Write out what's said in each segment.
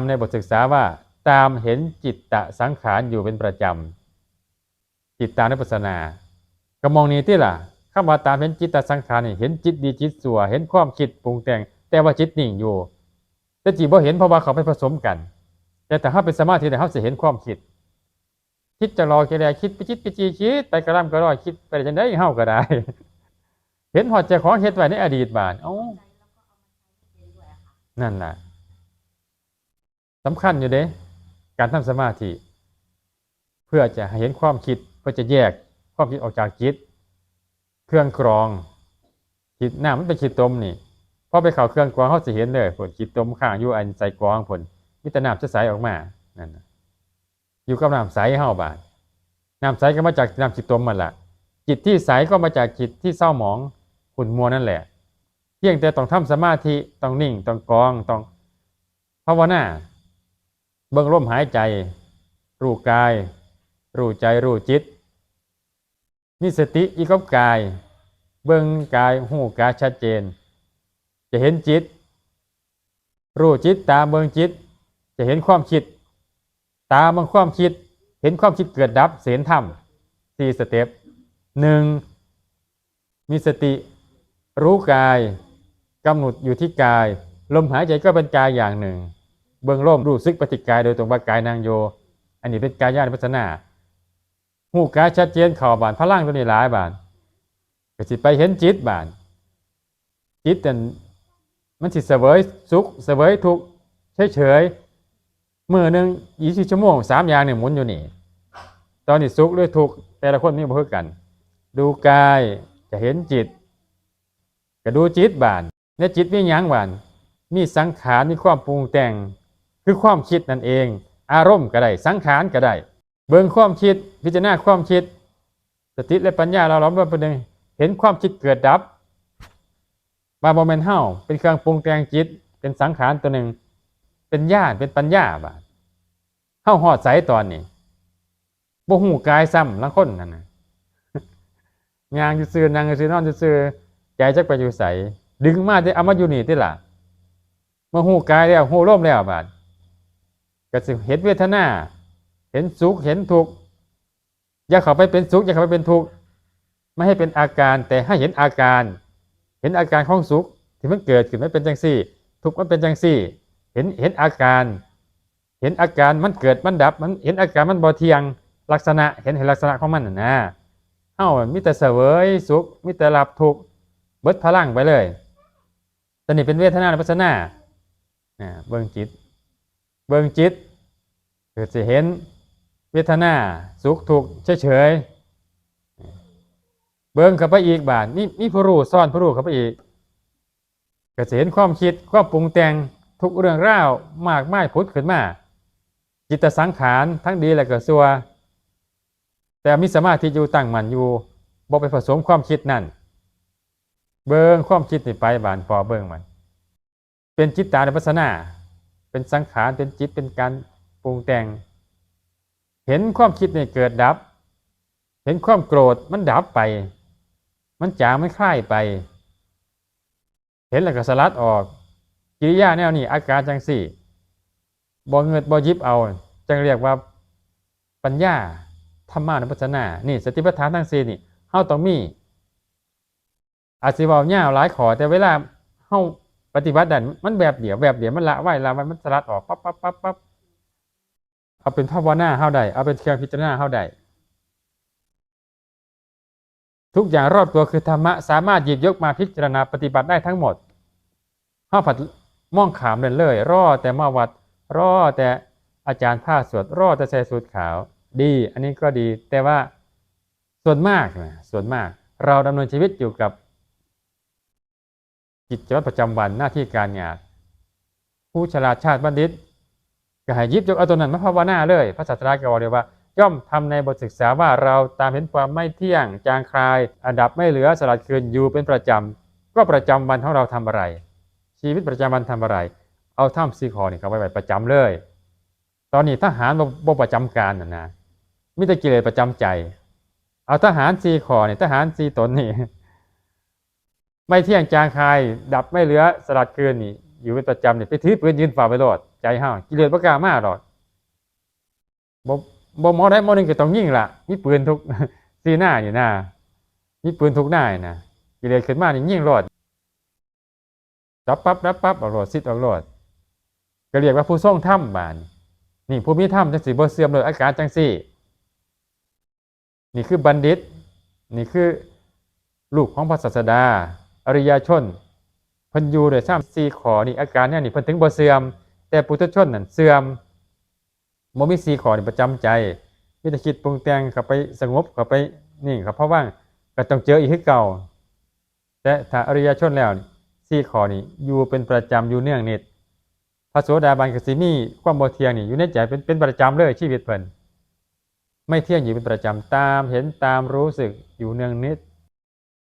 ำในบทศึกษาว่าตามเห็นจิตตะสังขารอยู่เป็นประจำ จิตตานุปัสสนาก็มองนี้ที่ล่ะคำว่าตามเห็นจิตตสังขารนี่เห็นจิตดีจิตสัวเห็นความคิดปรุงแต่ง แต่ว่าจิตนิ่งอยู่ แต่จิตบ่เห็นเพราะว่าเขาไปผสมกัน แต่ถ้าเขาเป็นสมาธิเนี่เขาจะเห็นความคิด คิดจะรอแค่ใดคิดไปคิดไปจีคิดไปกระลำกระรอยคิดไปจังได้เฮาก็ได้ เห็นหอดเจ้าของเฮ็ดไว้ในอดีตบานเอ้านั่นแหละ สำคัญอยู่เด้ การทำสมาธิ เพื่อจะเห็นความคิดเพื่อจะแยกความคิดออกจากจิต เครื่องกรองจิตน้ามันเป็นจิตตมนี่พอไปเข้าเครื่องกรองเขาจะเห็นเลยผลจิตตมข้างอยู่อันใส่กรองผลมิตรน้ำจะใสออกมานั่นอยู่กับน้ำใสเฮาบาดน้ำใสก็มาจากน้ำจิตตมมันละจิตที่ใสก็มาจากจิตที่เศร้าหมองขุ่นมัวนั่นแหละเพียงแต่ต้องทำสมาธิต้องนิ่งต้องกรองต้องภาวนา เบิ่งลมหายใจ รู้กาย รู้ใจ รู้จิต มีสติอีกกับกาย เบิ่งกายหูกายชัดเจน จะเห็นจิต รู้จิตตามเบิ่งจิต จะเห็นความคิด ตามเบิ่งความคิด เห็นความคิดเกิดดับเสนธรรมสี่สเต็ปหนึ่งมีสติ รู้กายกำหนดอยู่ที่กาย ลมหายใจก็เป็นกายอย่างหนึ่ง เบื้องร่มรู้ซึกปฏิกายโดยตรงว่ากายนางโย อันนี้เป็นกายญาณพัฒนาหูกายชัดเจนข่าวบานพลังตัวนี้หลายบานก็สิไปเห็นจิตบานจิตแต่นมันสิเสวยสุขเสวยทุกข์เฉยมือหนึ่งยี่สิบชั่วโมงสามอย่างเนี่ยหมุนอยู่นี่ ตอนนี้สุขหรือทุกแต่ละคนนี่บ่คือกัน ดูกายจะเห็นจิตก็ดูจิตบานในจิตมีหยังบานมีสังขารมีความปรุงแต่ง คือความคิดนั่นเอง อารมณ์ก็ได้ สังขารก็ได้ เบิ่งความคิด พิจารณาความคิด สติและปัญญาเราเราเป็นหนึ่งเห็นความคิดเกิดดับมาโมเมนเฮาเป็นเครื่องปรุงแต่งจิต เป็นสังขารตัวหนึ่ง เป็นญาณเป็นปัญญาบาดเฮาหอดใสตอนนี้บ่หูกายซ้ำลังคนนั่นนะยางซื่อนางจะซื่อนอนซื่อใจจักไปอยู่ใสดึงมาได้เอามาอยู่นี่ติล่ะมาหูกายแล้วหูร่มแล้วบาด ก็สิเห็นเวทนา เห็นสุขเห็นทุกข์อย่าเข้าไปเป็นสุขอย่าเข้าไปเป็นทุกข์ไม่ให้เป็นอาการแต่ให้เห็นอาการ เห็นอาการของสุขที่มันเกิดขึ้นมันเป็นจังซี่ ทุกข์มันเป็นจังซี่ เห็นเห็นอาการ เห็นอาการมันเกิดมันดับ มันเห็นอาการมันบ่เที่ยงลักษณะเห็นเห็นลักษณะของมันนะเอ้ามีแต่เสวยสุขมีแต่รับทุกข์เบิดพลังไปเลยตอนนี้เป็นเวทนานุปัสสนาอ่าเบิ่งจิต เบิ่งจิตเกิดจะเห็นเวทนาสุขทุกข์เฉยๆเบิ่งเข้าไปอีกบาทนี่มีผู้รู้ซ่อนผู้รู้เข้าไปอีกก็จะเห็นความคิดความปรุงแต่งทุกเรื่องราวมากมายพุดขึ้นมา จิตสังขารทั้งดีและก็ซัวแต่มีสมาธิอยู่ตั้งมันอยู่บ่ไปผสมความคิดนั่น เบิ่งความคิดนี่ไปบานพอเบิ่งมัน เป็นจิตตาในปัสสนา เป็นสังขารเป็นจิตเป็นการปรุงแต่ง เห็นความคิดเนี่ยเกิดดับ เห็นความโกรธมันดับไป มันจางมันคลายไป เห็นแล้วก็สลัดออก กิริยาแนวนี้อาการจังสี่บ่เงิดบ่ยิบเอา จังเรียกว่าปัญญาธรรมานุปัสสนา นี่สติปัฏฐานทั้งสี่นี่เฮาต้องมีอาจสิเว้าย่าหลายขอแต่เวลาเฮา ปฏิบัติดันมันแบบเดียวแบบเดียวมันละไว้ละไว้มันสลัดออกปั๊บปั๊บปั๊บปั๊บเอาเป็นภาวนาเฮาได้เอาเป็นเครื่องพิจารณาเฮาได้ทุกอย่างรอบตัวคือธรรมะสามารถหยิบยกมาพิจารณาปฏิบัติได้ทั้งหมดเฮาผัดม่องขามเลยเลยรอแต่มาวัดรอแต่อาจารย์ผ้าสวดรอแต่ใส่สูทขาว ดี อันนี้ก็ดีแต่ว่าส่วนมากนะส่วนมาก เราดำเนินชีวิตอยู่กับ กิจวัตรประจำวันหน้าที่การงาน ผู้ฉลาดชาติบัณฑิตก็ให้ยิบยกเอาตัวนั้นมาภาวนาเลย พระศาสดาก็บอกเลยว่า ย่อมทำในบทศึกษาว่าเราตามเห็นความไม่เที่ยง จางคลาย อันดับไม่เหลือสลัดคืนอยู่เป็นประจำก็ประจำวันของเราทำอะไร ชีวิตประจำวันทำอะไร เอาถ้ำซีคอเนี่ยเขาไปไว้ประจำเลย ตอนนี้ทหารบ่ประจำการนะนะมิตรกิเลสประจำใจ เอาทหารซีคอเนี่ยทหารซีตนนี่ ไม่เที่ยงจางคาย ดับไม่เหลือสลัดคืนนี่อยู่เป็นประจำเนี่ยไปถือปืนยืนฝ่าไปโลดใจเฮากิเลสบ่กามาดอกบ่บ่มอได้มอหนึงก็ต้องยิงล่ะมีปืนทุกสีหน้านี่หนะมีปืนทุกหน้านี่นะกิเลสขึ้นมานี่ยิงรอดจับปั๊บรับปั๊บเอารอดซิดเอารอดก็เรียกว่าผู้ทรงธรรมบานี้นี่ผู้มีธรรมจังสิบ่เสื่อมเลยอาการจังซี่ นี่คือบัณฑิต นี่คือลูกของพระศาสดา อริยชนเพิ่นอยู่ด้วยซ้ำสี่ขอนี่อาการเนี่ยนี่เพิ่นถึงบ่เสื่อม แต่ปุถุชนนั่นเสื่อมบ่มีสี่ขอนี่ประจำใจมีแต่คิดปรุงแต่งเข้าไปสงบเข้าไปนิ่งเข้าเพราะว่าก็ต้องเจออีกคือเก่า แต่ถ้าอริยชนแล้วสี่ขอนี่อยู่เป็นประจำอยู่เนื่องนิดพระโสดาบันกสิมีความบ่เที่ยงนี่อยู่ในใจเป็นเป็นประจำเลยชีวิตเพิ่นไม่เที่ยงอยู่เป็นประจำตามเห็นตามรู้สึกอยู่เนืองนิด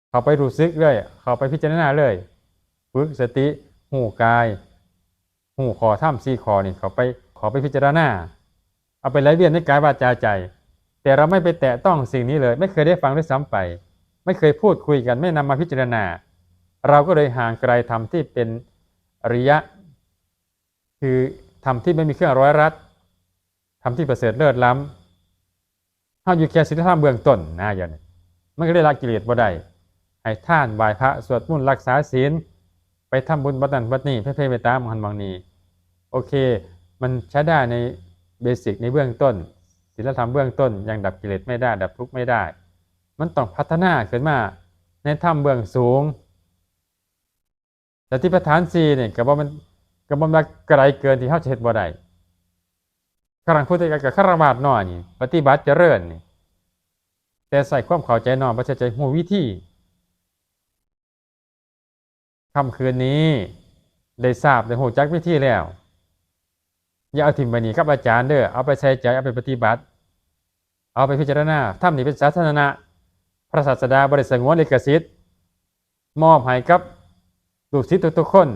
เขาไปรู้สึกเลย เขาไปพิจารณาเลยฝึกสติหูกาย หูคอถ้ำซีคอนี่เขาไปขอไปพิจารณา เอาไปไหลเวียนในกายวาจาใจ แต่เราไม่ไปแตะต้องสิ่งนี้เลย ไม่เคยได้ฟังด้วยซ้ำไป ไม่เคยพูดคุยกันไม่นำมาพิจารณา เราก็เลยห่างไกลธรรมที่เป็นอริยะ คือธรรมที่ไม่มีเครื่องร้อยรัดธรรมที่ประเสริฐเลิศล้ำเฮาอยู่แค่ศีลธรรมเบื้องต้นนะอย่างนี้มันก็ได้ละกิเลสบ่ได้ ให้ท่านไหว้พระสวดมนต์รักษาศีล ไปทำบุญบัดนั้นบัดนี้เพ่ๆไปตามหันบางนี้ โอเค มันใช้ได้ในเบสิกในเบื้องต้นศีลธรรมเบื้องต้นยังดับกิเลสไม่ได้ ดับทุกข์ไม่ได้ มันต้องพัฒนาขึ้นมาในธรรมเบื้องสูงแต่ที่ประธานสี่เนี่ยก็บ่มันก็บ่มันไกลเกินที่เฮาจะเฮ็ดบ่ได้กำลังพูดถึงกับคารวาสน้อยนี่ปฏิบัติเจริญนี่แต่ใส่ความเข้าใจน้อยบ่ใช่ใจหูวิธี ค่ำคืนนี้ ได้ทราบได้หูจักวิธีแล้ว อย่าเอาถิ่มไปนี่กับอาจารย์เด้อเอาไปใส่ใจเอาไปปฏิบัติ เอาไปพิจารณาถ้ำนี่เป็นสาธารณะ พระศาสดาบริสงวนลิขสิทธิ์มอบให้กับลูกศิษย์ทุกๆคน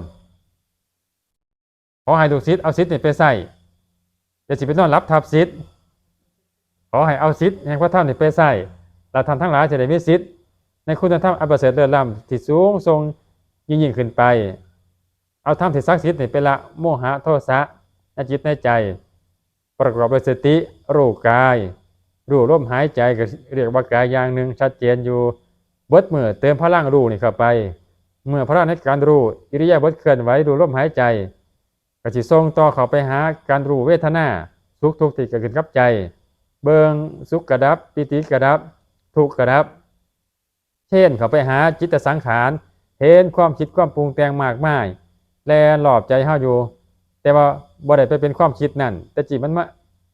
ขอให้ลูกศิษย์เอาศิษย์นี่ไปใส่จะสิเป็นนอนรับทับสิทธิ์ขอให้เอาสิทธิ์แห่งพระธรรมนี่ไปใส่เราทำทั้งหลายจะได้มีสิทธิ์ในคุณธรรมอันประเสริฐเลิศล้ำที่สูงทรง ยิ่งยิ่งขึ้นไป เอาธรรมที่ศักดิ์สิทธิ์นี่เป็นละโมหะโทสะนจิตในใจ ประกอบด้วยสติรู้กายรู้ลมหายใจก็เรียกว่ากายอย่างหนึ่งชัดเจนอยู่เบิดเมื่อเติมพลังรู้นี่เข้าไป เมื่อพลังในการรู้อิริยาบถเคลื่อนไหวดูลมหายใจก็สิส่งต่อเข้าไปหาการรู้เวทนาสุขทุกข์ที่เกิดขึ้นกับใจ เบิงสุขกระดับปิติกระดับ ทุกกระดับ เช่นเข้าไปหาจิตสังขาร เห็นความคิดความปรุงแต่งมากมาย แลหลอบใจเฮาอยู่ แต่ว่าบ่ได้ไปเป็นความคิดนั่น แต่จิตมันมา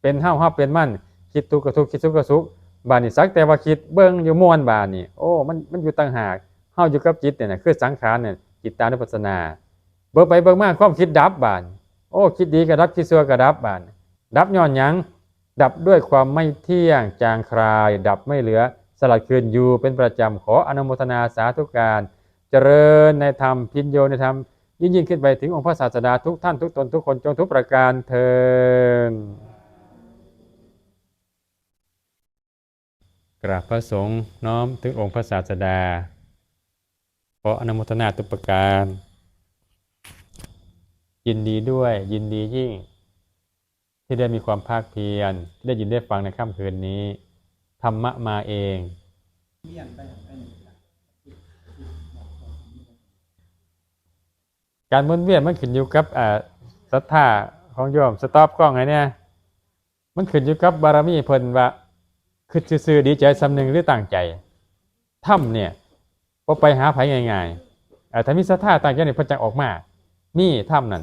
เป็นเฮาเฮาเป็นมันคิดทุกข์ก็ทุกข์คิดสุขก็สุขบาดนี้สักแต่ว่าคิดเบิ่งอยู่ม่วนบาดนี้โอ้มันมันอยู่ต่างหากเฮาอยู่กับจิตเนี่ยนะคือสังขารเนี่ยจิตตานุปัสสนา เบิ่งไปเบิ่งมาความคิดดับบาดโอ้คิดดีก็ดับคิดชั่วก็ดับบาน ดับย้อนหยังดับด้วยความไม่เที่ยงจางคลาย ดับไม่เหลือสลัดคืนอยู่เป็นประจำขออนุโมทนาสาธุการ เจริญในธรรมพินโยในธรรมยิ่งยิ่งขึ้นไปถึงองค์พระศาสดาทุกท่านทุกตนทุกคนจงทุกประการเทินกราบพระสงฆ์น้อมถึงองค์พระศาสดา ขออนุโมทนาทุกประการ ยินดีด้วยยินดียิ่ง ที่ได้มีความภาคเพียรที่ได้ยินได้ฟังในค่ำคืนนี้ ธรรมะมาเอง การมุนเวียนมันขึ้นอยู่กับอ่าศรัทธาของโยมสต็อปกล้องไงเนี่ยมันขึ้นอยู่กับบารมีเพิ่นว่าคือซื่อดีใจสำนึงหรือตั้งใจถ้ำเนี่ยพอไปหาไผง่ายๆอ่าถ้ามีศรัทธาต่างใจเนี่ยเพิ่นจะออกมา มีถ้ำนั่น